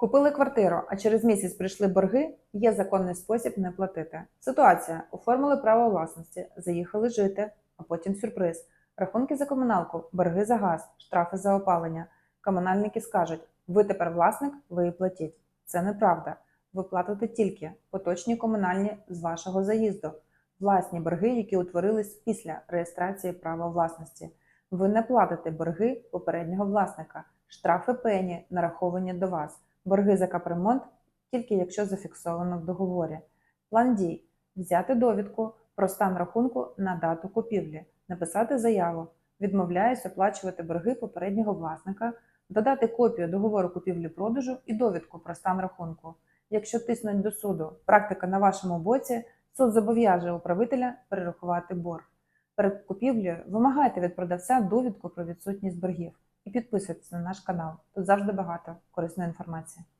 Купили квартиру, а через місяць прийшли борги. Є законний спосіб не платити. Ситуація: оформили право власності, заїхали жити, а потім сюрприз. Рахунки за комуналку, борги за газ, штрафи за опалення. Комунальники скажуть: ви тепер власник, ви і платіть. Це неправда. Ви платите тільки поточні комунальні з вашого заїзду, власні борги, які утворились після реєстрації права власності. Ви не платите борги попереднього власника, штрафи пені нараховані до вас, борги за капремонт тільки якщо зафіксовано в договорі. План дій взяти довідку про стан рахунку на дату купівлі, написати заяву, відмовляюсь оплачувати борги попереднього власника, додати копію договору купівлі-продажу і довідку про стан рахунку. Якщо тиснуть до суду, практика на вашому боці, суд зобов'яже управителя перерахувати борг. Перед купівлею вимагайте від продавця довідку про відсутність боргів і підписуйтесь на наш канал. Тут завжди багато корисної інформації.